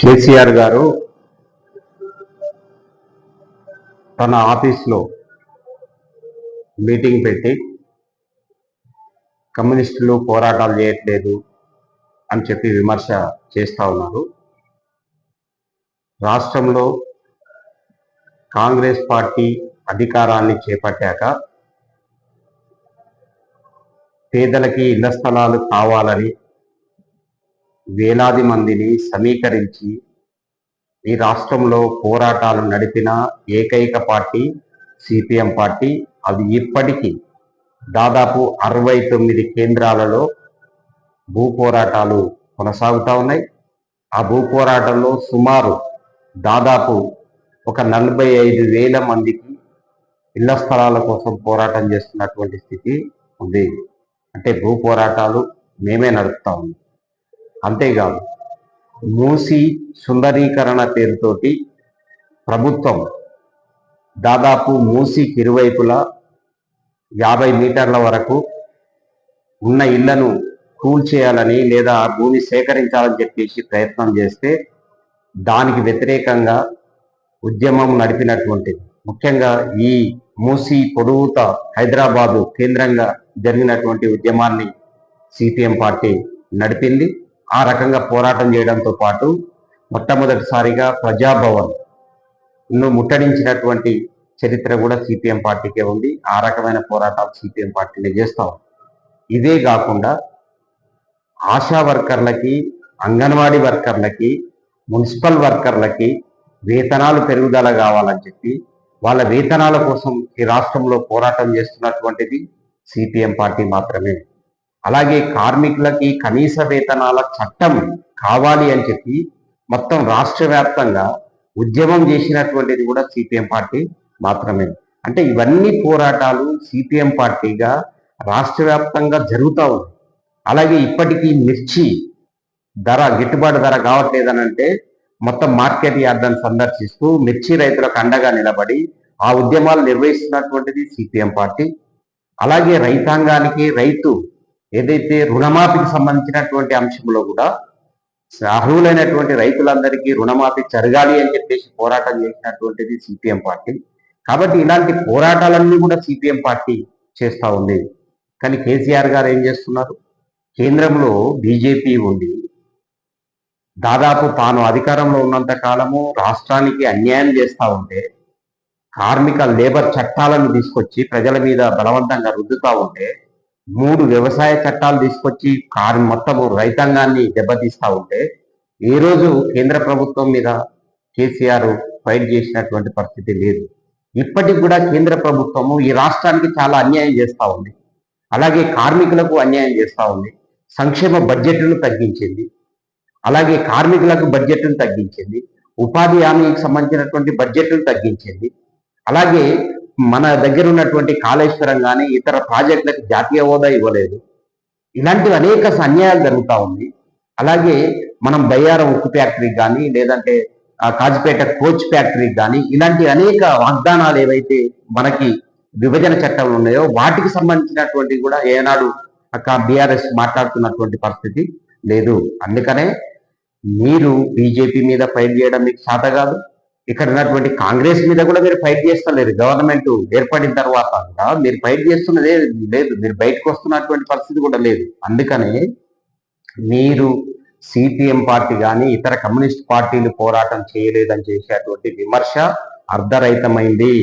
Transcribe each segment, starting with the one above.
కేసీఆర్ గారు తన ఆఫీస్లో మీటింగ్ పెట్టి కమ్యూనిస్టులు పోరాటాలు చేయట్లేదు అని చెప్పి విమర్శ చేస్తూ ఉన్నారు. రాష్ట్రంలో కాంగ్రెస్ పార్టీ అధికారాన్ని చేపట్టాక పేదలకి ఇళ్ళ స్థలాలు కావాలని వేలాది మందిని సమీకరించి ఈ రాష్ట్రంలో పోరాటాలు నడిపిన ఏకైక పార్టీ సిపిఎం పార్టీ. అది ఇప్పటికీ దాదాపు అరవై తొమ్మిది కేంద్రాలలో భూ పోరాటాలు కొనసాగుతూ ఉన్నాయి. ఆ భూ పోరాటంలో సుమారు దాదాపు ఒక నలభై ఐదు వేల మందికి ఇళ్ళ స్థలాల కోసం పోరాటం చేస్తున్నటువంటి స్థితి ఉంది. అంటే భూ పోరాటాలు మేమే నడుపుతా ఉన్నాం. అంతేకాదు మూసి సుందరీకరణ పేరుతోటి ప్రభుత్వం దాదాపు మూసికి ఇరువైపులా యాభై మీటర్ల వరకు ఉన్న ఇళ్ళను కూల్చేయాలని లేదా భూమి సేకరించాలని చెప్పేసి ప్రయత్నం చేస్తే దానికి వ్యతిరేకంగా ఉద్యమం నడిపినటువంటిది. ముఖ్యంగా ఈ మూసి పొడుగుత హైదరాబాదు కేంద్రంగా జరిగినటువంటి ఉద్యమాన్ని సిపిఎం పార్టీ నడిపింది. ఆ రకంగా పోరాటం చేయడంతో పాటు మొట్టమొదటిసారిగా ప్రజాభవన్ను ముట్టడించినటువంటి చరిత్ర కూడా సిపిఎం పార్టీకే ఉంది. ఆ రకమైన పోరాటాలు సిపిఎం పార్టీనే చేస్తాం ఇదే కాకుండా ఆశా వర్కర్లకి అంగన్వాడీ వర్కర్లకి మున్సిపల్ వర్కర్లకి వేతనాలు పెరుగుదల కావాలని చెప్పి వాళ్ళ వేతనాల కోసం ఈ రాష్ట్రంలో పోరాటం చేస్తున్నటువంటిది సిపిఎం పార్టీ మాత్రమే. అలాగే కార్మికులకి కనీస వేతనాల చట్టం కావాలి అని చెప్పి మొత్తం రాష్ట్ర వ్యాప్తంగా ఉద్యమం చేసినటువంటిది కూడా సిపిఎం పార్టీ మాత్రమే. అంటే ఇవన్నీ పోరాటాలు సిపిఎం పార్టీగా రాష్ట్ర వ్యాప్తంగా జరుగుతూ ఉంది అలాగే ఇప్పటికీ మిర్చి ధర గిట్టుబాటు ధర కావట్లేదని అంటే మొత్తం మార్కెట్ యార్డ్లను సందర్శిస్తూ మిర్చి రైతులకు అండగా నిలబడి ఆ ఉద్యమాలు నిర్వహిస్తున్నటువంటిది సిపిఎం పార్టీ. అలాగే రైతాంగానికి రైతు ఏదైతే రుణమాఫీకి సంబంధించినటువంటి అంశంలో కూడా అర్హులైనటువంటి రైతులందరికీ రుణమాఫీ జరగాలి అని చెప్పేసి పోరాటం చేసినటువంటిది సిపిఎం పార్టీ. కాబట్టి ఇలాంటి పోరాటాలన్నీ కూడా సిపిఎం పార్టీ చేస్తూ ఉంది. కానీ కేసీఆర్ గారు ఏం చేస్తున్నారు? కేంద్రంలో బీజేపీ ఉంది. దాదాపు తాను అధికారంలో ఉన్నంత కాలము రాష్ట్రానికి అన్యాయం చేస్తూ ఉంటే కార్మిక లేబర్ చట్టాలను తీసుకొచ్చి ప్రజల మీద బలవంతంగా రుద్దుతూ ఉంటే మూడు వ్యవసాయ చట్టాలు తీసుకొచ్చి కారు మొత్తము రైతాంగాన్ని దెబ్బతీస్తూ ఉంటే ఏ రోజు కేంద్ర ప్రభుత్వం మీద కేసీఆర్ ఫైట్ చేసినటువంటి పరిస్థితి లేదు. ఇప్పటికి కూడా కేంద్ర ప్రభుత్వము ఈ రాష్ట్రానికి చాలా అన్యాయం చేస్తూ ఉంది. అలాగే కార్మికులకు అన్యాయం చేస్తూ ఉంది. సంక్షేమ బడ్జెట్ను తగ్గించింది. అలాగే కార్మికులకు బడ్జెట్ను తగ్గించింది. ఉపాధి హామీకి సంబంధించినటువంటి బడ్జెట్ను తగ్గించింది. అలాగే మన దగ్గర ఉన్నటువంటి కాళేశ్వరం కానీ ఇతర ప్రాజెక్టులకు జాతీయ హోదా ఇవ్వలేదు. ఇలాంటివి అనేక అన్యాయాలు జరుగుతూ ఉంది అలాగే మనం బయ్యారం ఉక్కు ఫ్యాక్టరీకి కానీ లేదంటే ఆ, కాజిపేట కోచ్ ఫ్యాక్టరీకి కానీ ఇలాంటి అనేక వాగ్దానాలు ఏవైతే మనకి విభజన చట్టాలు ఉన్నాయో వాటికి సంబంధించినటువంటి కూడా ఏనాడు బీఆర్ఎస్ మాట్లాడుతున్నటువంటి పరిస్థితి లేదు. అందుకనే మీరు బీజేపీ మీద ఫైల్ చేయడం మీకు చేత కాదు. ఇక్కడ ఉన్నటువంటి కాంగ్రెస్ మీద కూడా మీరు ఫైట్ చేస్తలేరు. గవర్నమెంట్ ఏర్పడిన తర్వాత కూడా మీరు ఫైట్ చేస్తున్నదే లేదు. మీరు బయటకు వస్తున్నటువంటి పరిస్థితి కూడా లేదు. అందుకనే మీరు సిపిఎం పార్టీ కానీ ఇతర కమ్యూనిస్ట్ పార్టీలు పోరాటం చేయలేదని చేసేటువంటి విమర్శ అర్ధరహితమైంది.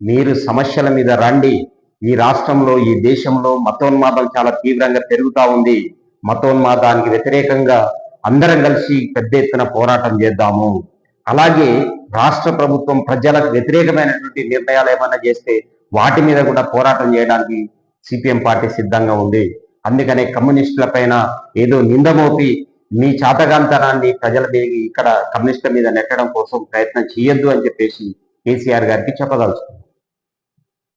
మీరు సమస్యల మీద రండి. ఈ రాష్ట్రంలో ఈ దేశంలో మతోన్మాదం చాలా తీవ్రంగా పెరుగుతూ ఉంది. మతోన్మాదానికి వ్యతిరేకంగా అందరం కలిసి పెద్ద ఎత్తున పోరాటం చేద్దాము. అలాగే రాష్ట్ర ప్రభుత్వం ప్రజలకు వ్యతిరేకమైనటువంటి నిర్ణయాలు ఏమైనా చేస్తే వాటి మీద కూడా పోరాటం చేయడానికి సిపిఎం పార్టీ సిద్ధంగా ఉంది. అందుకనే కమ్యూనిస్టుల పైన ఏదో నిందమోపి మీ చాతగాంతనాన్ని ప్రజల మీద ఇక్కడ కమ్యూనిస్టుల మీద నెట్టడం కోసం ప్రయత్నం చేయొద్దు అని చెప్పేసి కేసీఆర్ గారికి చెప్పదలుచుకున్నాం.